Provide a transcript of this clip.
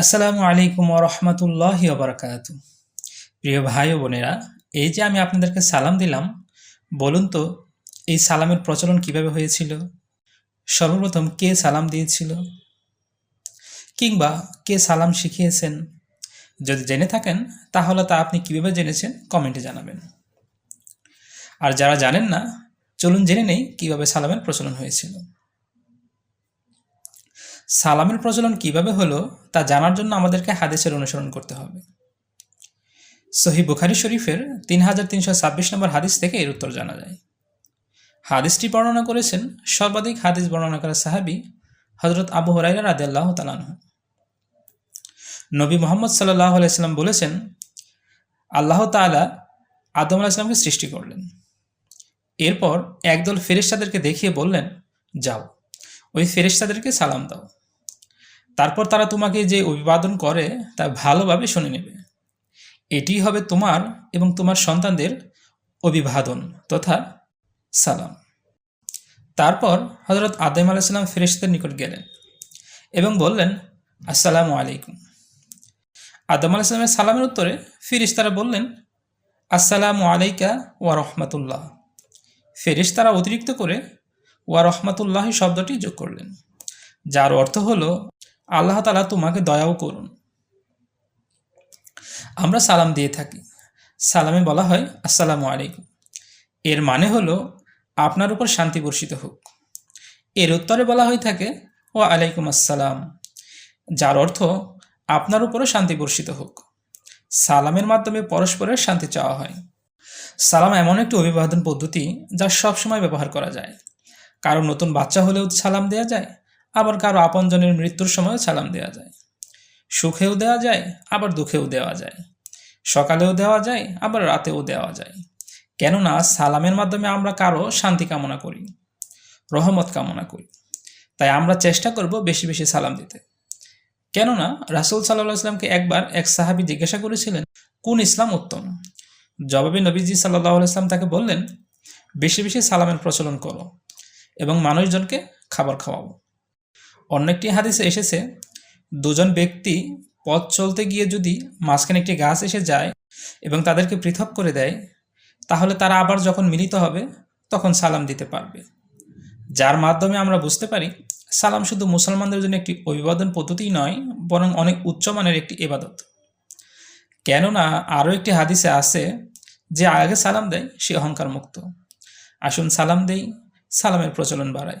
আসসালামু আলাইকুম রহমতুল্লাহ বারাকাত প্রিয় ভাই ও বোনেরা, এই যে আমি আপনাদেরকে সালাম দিলাম, বলুন তো, এই সালামের প্রচলন কীভাবে হয়েছিল? সর্বপ্রথম কে সালাম দিয়েছিল? কিংবা কে সালাম শিখিয়েছেন? যদি জেনে থাকেন, তাহলে তা আপনি কীভাবে জেনেছেন, কমেন্টে জানাবেন। আর যারা জানেন না, চলুন জেনে নেই কীভাবে সালামের প্রচলন হয়েছিল। সালামের প্রচলন কীভাবে হলো তা জানার জন্য আমাদেরকে হাদিসের অনুসরণ করতে হবে। সহি বুখারি শরীফের তিন হাজার তিনশো ছাব্বিশ নম্বর হাদিস থেকে এর উত্তর জানা যায়। হাদিসটি বর্ণনা করেছেন সর্বাধিক হাদিস বর্ণনা করা সাহাবি হজরত আবু হরাইরা রাদে আল্লাহ তালানহ নবী মোহাম্মদ সাল্লাহ আলাইসাল্লাম বলেছেন, আল্লাহ তালা আদম আলাহিসামকে সৃষ্টি করলেন। এরপর একদল ফেরেশতাদেরকে দেখিয়ে বললেন, যাও। ওই ফেরেশতাদেরকে সালাম দাও। তারপর তারা তোমাকে যে অভিবাদন করে, তা ভালোভাবে শুনে নেবে। এটি হবে তোমার এবং তোমার সন্তানদের অভিবাদন তথা সালাম। তারপর হজরত আদাম আলাইসাল্লাম ফেরেশতাদের নিকট গেলেন এবং বললেন, আসসালামু আলাইকুম। আদম আলাইসাল্লামের সালামের উত্তরে ফিরিস তারা বললেন, আসসালামু আলাইকা ওয়া রহমাতুল্লাহ। ফেরিস তারা অতিরিক্ত করে, ওয়া রহমাতুল্লাহ শব্দটি যোগ করলেন, যার অর্থ হলো আল্লাহ তালা তোমাকে দয়াও করুন। আমরা সালাম দিয়ে থাকি। সালামে বলা হয়, আসসালামু আলাইকুম। এর মানে হলো, আপনার উপর শান্তি বর্ষিত হোক। এর উত্তরে বলা হয়ে থাকে ও আলাইকুম আসসালাম। যার অর্থ, আপনার উপরও শান্তি বর্ষিত হোক। সালামের মাধ্যমে পরস্পরের শান্তি চাওয়া হয়। সালাম এমন একটি অভিবাদন পদ্ধতি যা সবসময় ব্যবহার করা যায়। কারণ নতুন বাচ্চা হলেও সালাম দেওয়া যায় আবার কারও আপনজনের মৃত্যুর সময়ও সালাম দেওয়া যায়। সুখেও দেওয়া যায়, আবার দুঃখেও দেওয়া যায়। সকালেও দেওয়া যায়, আবার রাতেও দেওয়া যায়। কেননা সালামের মাধ্যমে আমরা কারও শান্তি কামনা করি, রহমত কামনা করি। তাই আমরা চেষ্টা করব বেশি বেশি সালাম দিতে। কেননা রাসুল সাল্লাহ ইসলামকে একবার এক সাহাবি জিজ্ঞাসা করেছিলেন, কোন ইসলাম উত্তম? জবাবে নবীজি সাল্লাহ ইসলাম তাকে বললেন, বেশি বেশি সালামের প্রচলন করো এবং মানুষজনকে খাবার খাওয়াবো অন্য একটি হাদিসে এসেছে, দুজন ব্যক্তি পথ চলতে গিয়ে যদি মাঝখানে একটি গাছ এসে যায় এবং তাদেরকে পৃথক করে দেয়, তাহলে তারা আবার যখন মিলিত হবে, তখন সালাম দিতে পারবে। যার মাধ্যমে আমরা বুঝতে পারি, সালাম শুধু মুসলমানদের জন্য একটি অভিবাদন পদ্ধতিই নয়, বরং অনেক উচ্চমানের একটি এবাদত। কেননা, আরও একটি হাদিসে আছে যে, আগে সালাম দেয়, সে অহংকার মুক্ত আসুন সালাম দেই, সালামের প্রচলন বাড়ায়